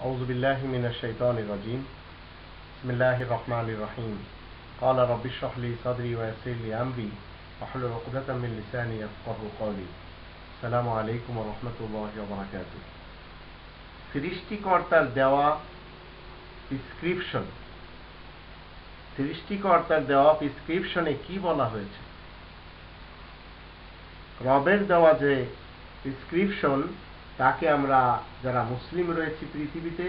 أعوذ بالله من الشيطان الرجيم بسم الله الرحمن الرحيم قال رب اشرح لي صدري ويسر لي أمري واحلل عقدة من لساني يفقه قولي السلام عليكم ورحمة الله وبركاته সৃষ্টিকর্তার দেওয়া প্রিসক্রিপশন সৃষ্টিকর্তার দেওয়া প্রিসক্রিপশনে কি বলা হয়েছে রবের দেওয়া যে প্রিসক্রিপশন তাকে আমরা যারা মুসলিম রয়েছি পৃথিবীতে,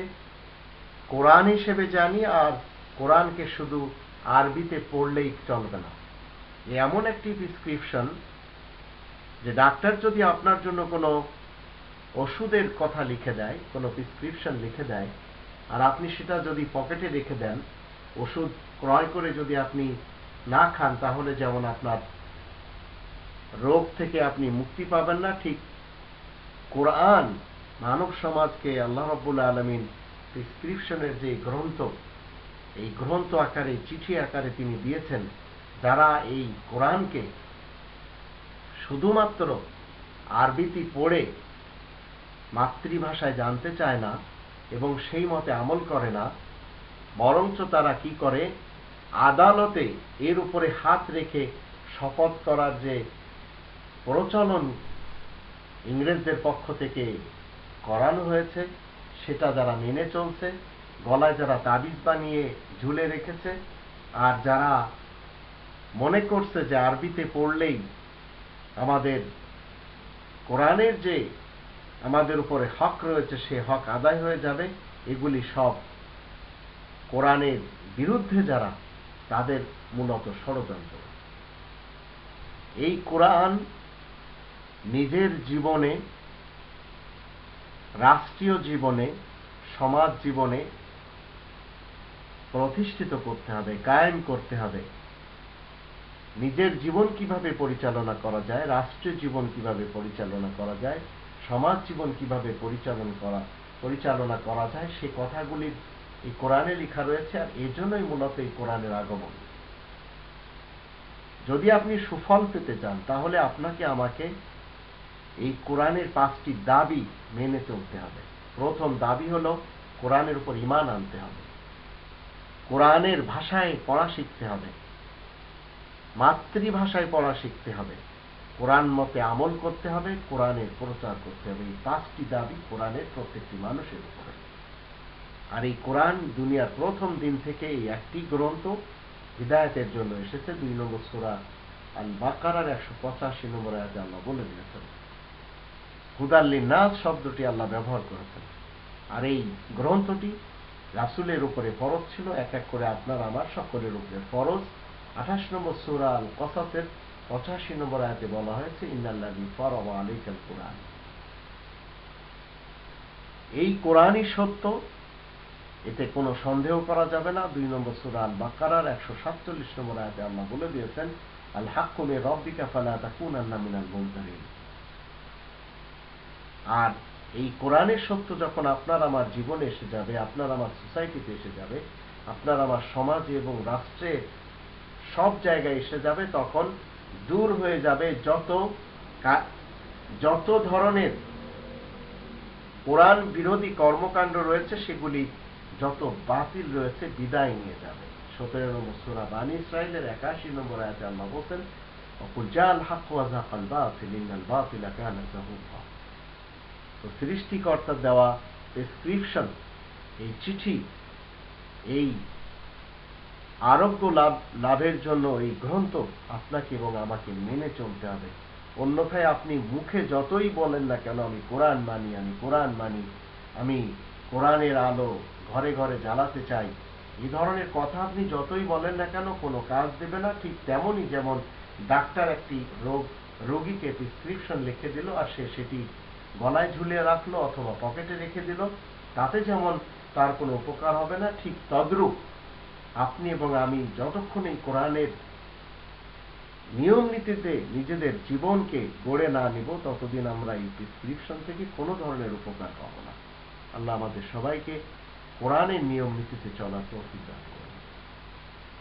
কোরআন হিসেবে জানি আর কোরআনকে শুধু আরবিতে পড়লেই চলবে না। এমন একটি প্রিসক্রিপশন যে ডাক্তার যদি আপনার জন্য কোনো ওষুধের কথা লিখে দেয়, কোনো প্রিসক্রিপশন লিখে দেয়, আর আপনি সেটা যদি পকেটে রেখে দেন, ওষুধ ক্রয় করে যদি আপনি না খান, তাহলে যেমন আপনার রোগ থেকে আপনি মুক্তি পাবেন না, ঠিক কোরআন, মানব সমাজকে আল্লাহ রব্বুল আলমিন প্রিসক্রিপশনের যে গ্রন্থ, এই গ্রন্থ আকারে, চিঠি আকারে তিনি দিয়েছেন, যারা এই কোরআনকে শুধুমাত্র আরবিতে পড়ে মাতৃভাষায় জানতে চায় না এবং সেই মতে আমল করে না, বরঞ্চ তারা কি করে? আদালতে এর উপরে হাত রেখে শপথ করার যে প্রচলন ইংরেজদের পক্ষ থেকে করানো হয়েছে, সেটা যারা মেনে চলছে, গলায় যারা তাবিজ বানিয়ে ঝুলে রেখেছে, আর যারা মনে করছে যে আরবিতে পড়লেই আমাদের কোরআনের যে আমাদের উপরে হক রয়েছে, সে হক আদায় হয়ে যাবে। এগুলি সব কোরআনের বিরুদ্ধে যারা, তাদের মূলত ষড়যন্ত্র। এই কোরআন নিজের জীবনে, রাষ্ট্রীয় জীবনে, সমাজ জীবনে প্রতিষ্ঠিত করতে হবে, কায়েম করতে হবে। নিজের জীবন কীভাবে পরিচালনা করা যায়, রাষ্ট্রীয় জীবন কীভাবে পরিচালনা করা যায়, সমাজ জীবন কীভাবে পরিচালন করা, পরিচালনা করা যায়, সে কথাগুলি এই কোরআনে লেখা রয়েছে আর এই জন্যই মূলত এই কোরআনের আগমন। যদি আপনি সুফল পেতে চান, তাহলে আপনাকে আমাকে এই কোরআনের পাঁচটি দাবি মেনে চলতে হবে। প্রথম দাবি হল, কোরআনের উপর ইমান আনতে হবে। কোরআনের ভাষায় পড়া শিখতে হবে। মাতৃভাষায় পড়া শিখতে হবে। কোরআন মতে আমল করতে হবে, কোরআনের প্রচার করতে হবে। এই পাঁচটি দাবি কোরআনের প্রত্যেকটি মানুষের উপরে। আর এই কোরআন দুনিয়ার প্রথম দিন থেকে এই একটি গ্রন্থ হৃদায়তের জন্য এসেছে। দুই নম্বর সুরা আল বাকারার একশো পঁচাশি নম্বর আয়াতে আল্লাহ বলে দিয়েছেন। হুদাল্লি নাজ শব্দটি আল্লাহ ব্যবহার করেছেন। আর এই গ্রন্থটি রাসুলের উপরে ফরজ ছিল, এক এক করে আপনার আমার সকলের উপরে ফরজ। আঠাশ নম্বর সুরা আল কসাসের পঁচাশি নম্বর আয়াতে বলা হয়েছে ইন্নাল্লাহি ফরম আলিকাল কোরআন। এই কোরআনই সত্য, এতে কোনো সন্দেহ করা যাবে না। দুই নম্বর সুরা আল বাকারার একশো সাতচল্লিশ নম্বর আয়াতে আল্লাহ বলে দিয়েছেন আল হাক্কুমে রব্বিকা ফালা তাকুন আন্না মিনাল মুমতারিন। আর এই কোরআনের সত্য যখন আপনার আমার জীবনে এসে যাবে, আপনার আমার সোসাইটিতে এসে যাবে, আপনার আমার সমাজে এবং রাষ্ট্রে সব জায়গায় এসে যাবে, তখন দূর হয়ে যাবে যত যত ধরনের কোরআন বিরোধী কর্মকাণ্ড রয়েছে, সেগুলি যত বাতিল রয়েছে, বিদায় নিয়ে যাবে। সতেরো নম্বর সুরা বানী ইসরায়েলের একাশি নম্বর আয়াতে আল্লাহ বলছেন, অকুল জাল হাক ওয়াজাকাল বাতিল, ইন্নাল বাতিল কানা তো সৃষ্টিকর্তার দেওয়া প্রেসক্রিপশন এই চিঠি, এই আরোগ্য লাভ, লাভের জন্য এই গ্রন্থ আপনাকে এবং আমাকে মেনে চলতে হবে। অন্যথায় আপনি মুখে যতই বলেন না কেন, আমি কোরআন মানি, আমি কোরআন মানি, আমি কোরআনের আলো ঘরে ঘরে জ্বালাতে চাই। এই ধরনের কথা আপনি যতই বলেন না কেন, কোনো কাজ দেবে না। ঠিক তেমনই যেমন ডাক্তার একটি রোগ, রোগীকে প্রিসক্রিপশন লিখে দিল আর সে সেটি গলায় ঝুলিয়ে রাখল অথবা পকেটে রেখে দিল। তাতে যেমন তার কোনো উপকার হবে না, ঠিক তদ্রূপ। আপনি এবং আমি যতক্ষণ এই কোরআনের নিয়ম নীতিতে নিজেদের জীবনকে গড়ে না নিব, ততদিন আমরা এই প্রিসক্রিপশন থেকে কোনো ধরনের উপকার পাবো না। আল্লাহ আমাদের সবাইকে কোরআনের নিয়ম নীতিতে চলার তৌফিক দান